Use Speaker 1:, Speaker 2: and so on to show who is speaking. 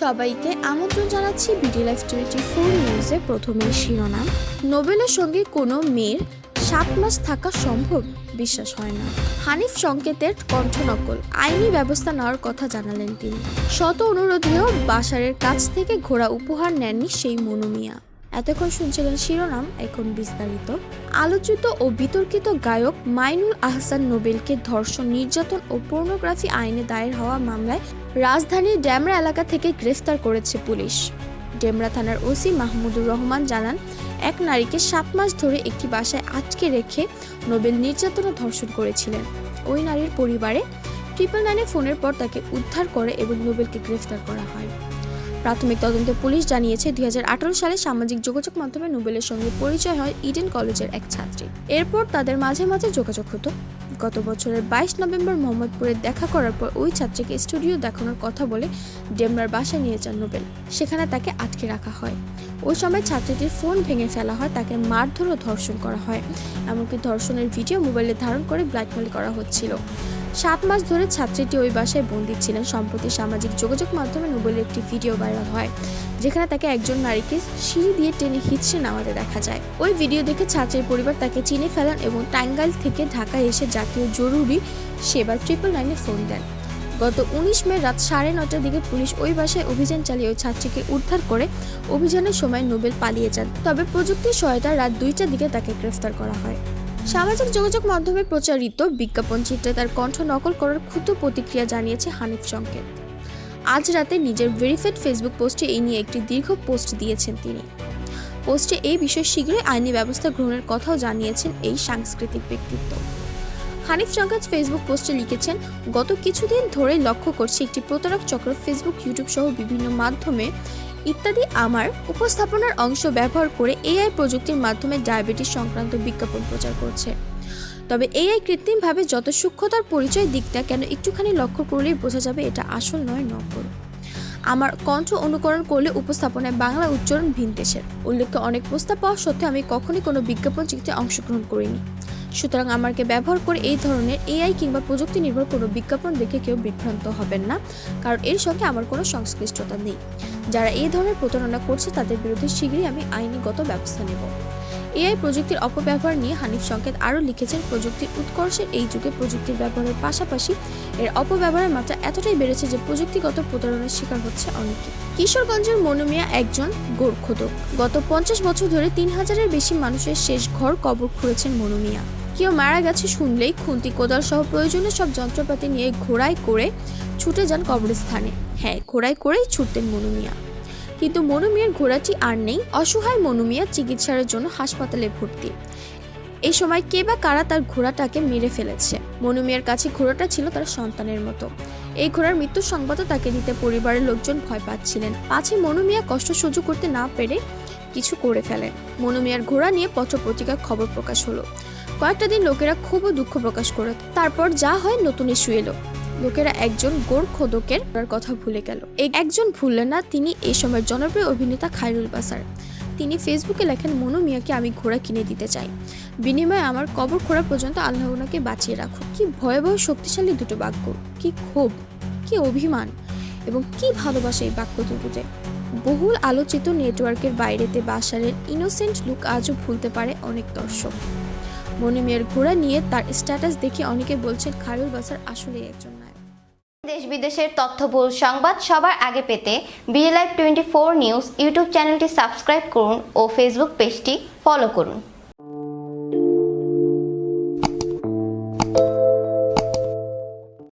Speaker 1: সবাইকে আমন্ত্রণ জানাচ্ছি বিডি লাইফ টোয়েন্টি ফোর নিউজে প্রথমের শিরোনাম। নোবেলের সঙ্গে কোনো মেয়ের সাত মাস থাকা সম্ভব বিশ্বাস হয় না। হানিফ সংকেতের কণ্ঠনকল আইনি ব্যবস্থা নেওয়ার কথা জানালেন তিনি। শত অনুরোধেও বাসারের কাছ থেকে ঘোড়া উপহার নেননি সেই মনুমিয়া এতক্ষণ শুনছিলেন শিরোনাম, এখন বিস্তারিত। আলোচিত ও বিতর্কিত গায়ক মাইনুল আহসান নোবেলকে ধর্ষণ, নির্যাতন ও পর্নোগ্রাফি আইনে দায়ের হওয়া মামলায় রাজধানীর ড্যামরা এলাকা থেকে গ্রেফতার করেছে পুলিশ। ডেমরা থানার ওসি মাহমুদুর রহমান জানান, এক নারীকে সাত মাস ধরে একটি বাসায় আটকে রেখে নোবেল নির্যাতন ও ধর্ষণ করেছিলেন। ওই নারীর পরিবারে ট্রিপল নাইনে ফোনের পর তাকে উদ্ধার করে এবং নোবেলকে গ্রেফতার করা হয়। প্রাথমিক তদন্তে পুলিশ জানিয়েছে দু হাজার আঠারো সালে সামাজিক যোগাযোগ মাধ্যমে নোবেলের সঙ্গে পরিচয় হয় ইডেন কলেজের এক ছাত্রী। এরপর তাদের মাঝে মাঝে যোগাযোগ হতো। গত বছরের বাইশ নভেম্বর মোহাম্মদপুরে দেখা করার পর ওই ছাত্রীকে স্টুডিও দেখানোর কথা বলে ডেমরার বাসায় নিয়ে যান নোবেল। সেখানে তাকে আটকে রাখা হয়। ওই সময় ছাত্রীটির ফোন ভেঙে ফেলা হয়, তাকে মারধর ও ধর্ষণ করা হয়। এমনকি ধর্ষণের ভিডিও মোবাইলে ধারণ করে ব্ল্যাকমেল করা হচ্ছিল। সাত মাস ধরে ছাত্রীটি ওই বাসায় বন্দী ছিলেন সম্প্রতি সামাজিক যোগাযোগ মাধ্যমে নোবেলের একটি ভিডিও ভাইরাল হয়, যেখানে তাকে একজন নারীকে সিঁড়ি দিয়ে টেনে হিচড়ে নামাতে দেখা যায়। ওই ভিডিও দেখে ছাত্রীর পরিবার তাকে চিনে ফেলেন এবং টাঙ্গাইল থেকে ঢাকায় এসে জাতীয় জরুরি সেবা ট্রিপল নাইনে ফোন দেন। গত উনিশ মে রাত সাড়ে নটার দিকে পুলিশ ওই বাসায় অভিযান চালিয়ে ওই ছাত্রীকে উদ্ধার করে অভিযানের সময় নোবেল পালিয়ে যান। তবে প্রযুক্তির সহায়তায় রাত দুইটার দিকে তাকে গ্রেফতার করা হয়। সামাজিক যোগাযোগ মাধ্যমে প্রচারিত বিজ্ঞাপন চিত্রে তার কণ্ঠ নকল করার ক্ষুদ্র প্রতিক্রিয়া জানিয়েছে হানিফ সংকেত। আজ রাতে নিজের ভেরিফাইড ফেসবুক পোস্টে এই নিয়ে একটি দীর্ঘ পোস্ট দিয়েছেন তিনি। পোস্টে এই বিষয়ে শীঘ্রই আইনি ব্যবস্থা গ্রহণের কথাও জানিয়েছেন এই সাংস্কৃতিক ব্যক্তিত্ব। হানিফ সংকেত ফেসবুক পোস্টে লিখেছেন, গত কিছুদিন ধরেই লক্ষ্য করছি একটি প্রতারক চক্র ফেসবুক, ইউটিউব সহ বিভিন্ন মাধ্যমে ইত্যাদি আমার উপস্থাপনার অংশ ব্যবহার করে এআই প্রযুক্তির মাধ্যমে ডায়াবেটিস সংক্রান্ত বিজ্ঞাপন প্রচার করছে। তবে এআই কৃত্রিমভাবে যত সূক্ষ্মতার পরিচয় দিকটা কেন একটুখানি লক্ষ্য করলেই বোঝা যাবে এটা আসল নয়, নকল। আমার কণ্ঠ অনুকরণ করলে উপস্থাপনায় বাংলা উচ্চারণ ভিন দেশের। উল্লেখ্য, অনেক প্রস্তাব পাওয়া সত্ত্বেও আমি কখনই কোনো বিজ্ঞাপন চিত্রে অংশগ্রহণ করিনি। সুতরাং আমাকে ব্যবহার করে এই ধরনের এআই কিংবা প্রযুক্তি নির্ভর কোনো বিজ্ঞাপন দেখে কেউ বিভ্রান্ত হবেন না, কারণ এর সঙ্গে আমার কোনো সংশ্লিষ্টতা নেই। যারা এই ধরনের প্রতারণা করছে তাদের বিরুদ্ধে শীঘ্রই আমি আইনিগত ব্যবস্থা নেব। এআই প্রযুক্তির অপব্যবহার নিয়ে হানিফ সংকেত আরও লিখেছেন প্রযুক্তির উৎকর্ষের এই যুগে প্রযুক্তির ব্যবহারের পাশাপাশি এর অপব্যবহারের মাত্রা এতটাই বেড়েছে যে প্রযুক্তিগত প্রতারণার শিকার হচ্ছে অনেকে। কিশোরগঞ্জের মনুমিয়া একজন গোর্খদক। গত পঞ্চাশ বছর ধরে তিন হাজারের বেশি মানুষের শেষ ঘর কবর খুঁড়েছেন মনুমিয়া। কেউ মারা গেছে শুনলেই খুন্তি কোদাল সহ প্রয়োজনীয় সব যন্ত্রপাতি নিয়ে ঘোড়ায় করে ছুটে যান কবরস্থানে। হ্যাঁ ঘোড়ায় করেই ছুটতেন মনুমিয়া কিন্তু মনুমিয়ার ঘোড়াটি আর নেই। অসহায় মনুমিয়া চিকিৎসার জন্য হাসপাতালে ভর্তি। এই সময় কে বা কারা তার ঘোড়াটাকে মেরে ফেলেছে? মনুমিয়ার কাছে ঘোড়াটা ছিল তার সন্তানের মতো। এই ঘোড়ার মৃত্যুর সংবাদও তাকে দিতে পরিবারের লোকজন ভয় পাচ্ছিলেন। পাছে মনুমিয়া কষ্ট সহ্য করতে না পেরে কিছু করে ফেলেন। মনুমিয়ার ঘোড়া নিয়ে পত্র পত্রিকার খবর প্রকাশ হলো। কয়েকটা দিন লোকেরা খুব দুঃখ প্রকাশ করে। তারপর যা হয় নতুন ইস্যু এলো। লোকেরা একজন গোর খোদকের কথা ভুলে গেল। একজন ভুললেন না, তিনি এই সময়ের জনপ্রিয় অভিনেতা খায়রুল বাসার। তিনি ফেসবুকে লেখেন, মনু মিয়াকে আমি ঘোড়া কিনে দিতে চাই। বিনিময়ে আমার কবর খোড়া পর্যন্ত আল্লাহ ওনাকে বাঁচিয়ে রাখো কি ভয়াবহ, শক্তিশালী দুটো বাক্য। কি ক্ষোভ, কি অভিমান এবং কি ভালোবাসা এই বাক্য দুটোতে বহুল আলোচিত নেটওয়ার্কের বাইরেতে বাসারের ইনোসেন্ট লুক আজও ভুলতে পারে অনেক দর্শক। মনিমের ঘোড়া নিয়ে তার স্ট্যাটাস দেখে অনেকে বলছেন খায়রুল বাসার আসলে একজন
Speaker 2: দেশ বিদেশের তথ্যবহুল সংবাদ সবার আগে পেতে BLI live twenty four news YouTube চ্যানেলটি সাবস্ক্রাইব করুন ও ফেসবুক পেজটি ফলো করুন।